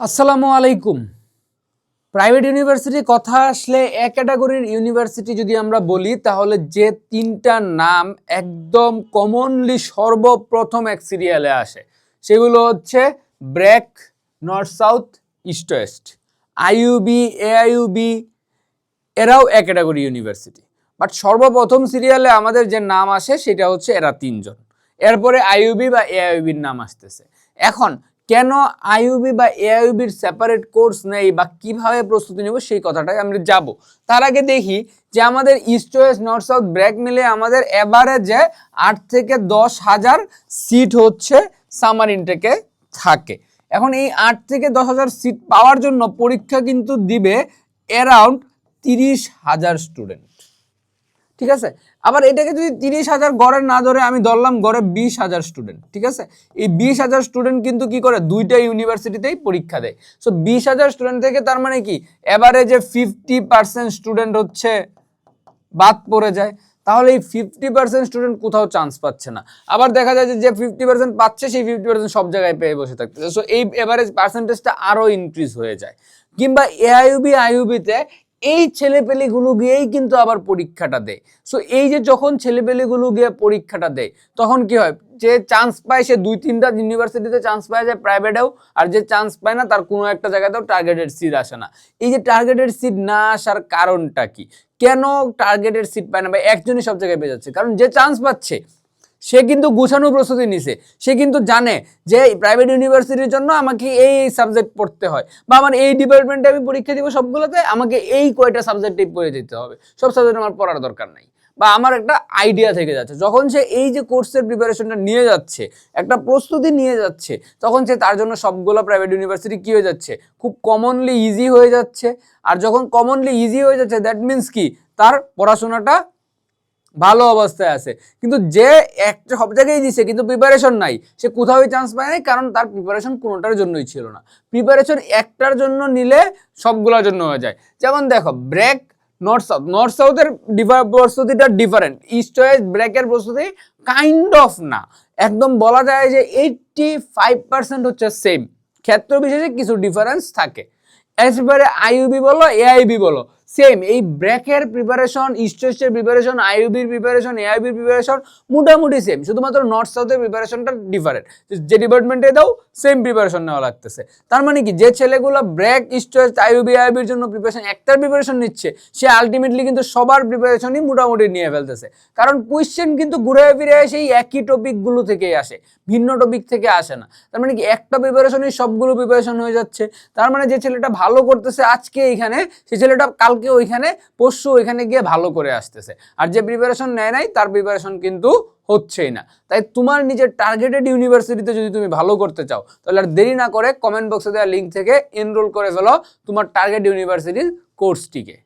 আসসালামু আলাইকুম। Private university কথা আসলে এক ক্যাটাগরির ইউনিভার্সিটি যদি আমরা বলি, তাহলে যে তিনটা নাম একদম কমনলি সর্বপ্রথম এক সিরিয়ালে আসে। সেগুলো হচ্ছে BRAC, North South, East West. IUB AIUB এরাও এক ক্যাটাগরি ইউনিভার্সিটি বাট সর্বপ্রথম সিরিয়ালে আমাদের যে নাম আসে, সেটা হচ্ছে এরা তিনজন। এরপরে আইইউবি বা এআইইউবির নাম আসতেছে। এখন কেন আইইউবি বা এআইইউবির সেপারেট কোর্স নেই বা কীভাবে প্রস্তুতি নেব সেই কথাটাই আমরা যাব। তার আগে দেখি যে আমাদের East West North South BRAC মিলে আমাদের এভারেজে আট থেকে দশ হাজার সিট হচ্ছে সামার ইনটেকে থাকে। এখন এই আট থেকে দশ হাজার সিট পাওয়ার জন্য পরীক্ষা কিন্তু দিবে অ্যারাউন্ড তিরিশ হাজার স্টুডেন্ট ঠিক আছে? আবার এটাকে যদি তিরিশ হাজার গড়ে না ধরে আমি ধরলাম গড়ে বিশ হাজার স্টুডেন্ট ঠিক আছে? এই বিশ হাজার স্টুডেন্ট কিন্তু কি করে? দুইটা ইউনিভার্সিটিতেই পরীক্ষা দেয়। সো বিশ হাজার স্টুডেন্ট থেকে তার মানে কি? এভারেজে ফিফটি পার্সেন্ট স্টুডেন্ট হচ্ছে, বাদ পড়ে যায়। তাহলে এই ফিফটি পার্সেন্ট স্টুডেন্ট কোথাও চান্স পাচ্ছে না। আবার দেখা যায় যে যে ফিফটি পার্সেন্ট পাচ্ছে, সেই ফিফটি পার্সেন্ট সব জায়গায় পেয়ে বসে থাকতেছে। সো এই এভারেজ পার্সেন্টেজটা আরও ইনক্রিজ হয়ে যায়। কিংবা এআইউবি আইউবিতে এই ছেলেপেলেগুলো গিয়েই কিন্তু আবার পরীক্ষাটা দেয়। সো এই যে যখন ছেলেপেলেগুলো গিয়ে পরীক্ষাটা দেয়, তখন কি হয়? যে চান্স পায়, সে দুই তিনটা ইউনিভার্সিটিতে চান্স পায় যায় প্রাইভেটেও আর যে চান্স পায় না, তার কোনো একটা জায়গাতেও টার্গেটেড সিট আসে না। এই যে টার্গেটেড সিট না আসার কারণটা কি? কেন টার্গেটেড সিট পায় না? বা একজনই সব জায়গায় পেয়ে যাচ্ছে? কারণ যে চান্স পাচ্ছে সে কিন্তু গুছানো প্রস্তুতি নিছে। সে কিন্তু জানে যে প্রাইভেট ইউনিভার্সিটির জন্য আমাকে এই এই সাবজেক্ট পড়তে হয় বা আমার এই ডিপার্টমেন্টে আমি পরীক্ষা দিব সবগুলোতে আমাকে এই কয়টা সাবজেক্টেই পড়ে যেতে হবে। সব সাবজেক্ট আমার পড়ার দরকার নাই। বা আমার একটা আইডিয়া থেকে যাচ্ছে। যখন সে এই যে কোর্সের প্রিপারেশনটা নিয়ে যাচ্ছে, একটা প্রস্তুতি নিয়ে যাচ্ছে, তখন সে তার জন্য সবগুলো প্রাইভেট ইউনিভার্সিটি কী হয়ে যাচ্ছে? খুব কমনলি ইজি হয়ে যাচ্ছে। আর যখন কমনলি ইজি হয়ে যাচ্ছে দ্যাট মিন্স কি? তার পড়াশোনাটা ভালো অবস্থায় আছে। কিন্তু যে একটা সব জায়গায় দিছে, কিন্তু প্রিপারেশন নাই। সে কোথাওই চান্স পায় নাই, কারণ তার প্রিপারেশন কোনোটার জন্যই ছিল না। প্রিপারেশন একটার জন্য নিলে সবগুলোর জন্য হয়ে যায়। যেমন দেখো ব্রেক নর্থ সাউথ নর্থ সাউথের প্রস্তুতিটা ডিফারেন্ট ইস্ট ওয়েস্ট ব্রেকের প্রস্তুতি কাইন্ড অফ না। একদম বলা যায় যে এইটটি ফাইভ পার্সেন্ট হচ্ছে সেম ক্ষেত্র বিশেষে কিছু ডিফারেন্স থাকে। এরপরে আইইউবি বলো এআইবি বলো। সেম এই ব্রেকের প্রিপারেশন ইস্টের প্রিপারেশন আইইউবির প্রিপারেশন এআইবির প্রিপারেশন মোটামুটি সেম শুধুমাত্র নর্থ সাউথের প্রিপারেশনটা ডিফারেন্ট যে ডিপার্টমেন্টে দাও সেম প্রিপারেশন নেওয়া লাগতেছে। তার মানে কি, যে ছেলেগুলো ব্রেক ইস্টের আইইউবি আইইবির জন্য প্রিপারেশন একটার প্রিপারেশন নিচ্ছে, সে আলটিমেটলি কিন্তু সবার প্রিপারেশনই মোটামুটি নিয়ে ফেলতেছে। কারণ কোয়েশ্চেন কিন্তু ঘুরে ফিরে এসে এই একই টপিকগুলো থেকেই আসে, ভিন্ন টপিক থেকে আসে না। তার মানে কি, একটা প্রিপারেশনই সবগুলো প্রিপারেশন হয়ে যাচ্ছে। তার মানে যে ছেলেটা ভালো করতেছে আজকে এইখানে সে ছেলেটা কালকে ওইখানে পশু ওইখানে গিয়ে ভালো করে আসতেছে। আর যে প্রিপারেশন নেয় নাই, তার প্রিপারেশন কিন্তু হচ্ছেই না। তাই তোমার নিজের টার্গেটেড ইউনিভার্সিটিতে যদি তুমি ভালো করতে চাও, তাহলে আর দেরি না করে কমেন্ট বক্সে দেওয়া লিঙ্ক থেকে এনরোল করে ফেলো তোমার টার্গেট ইউনিভার্সিটির কোর্সটিকে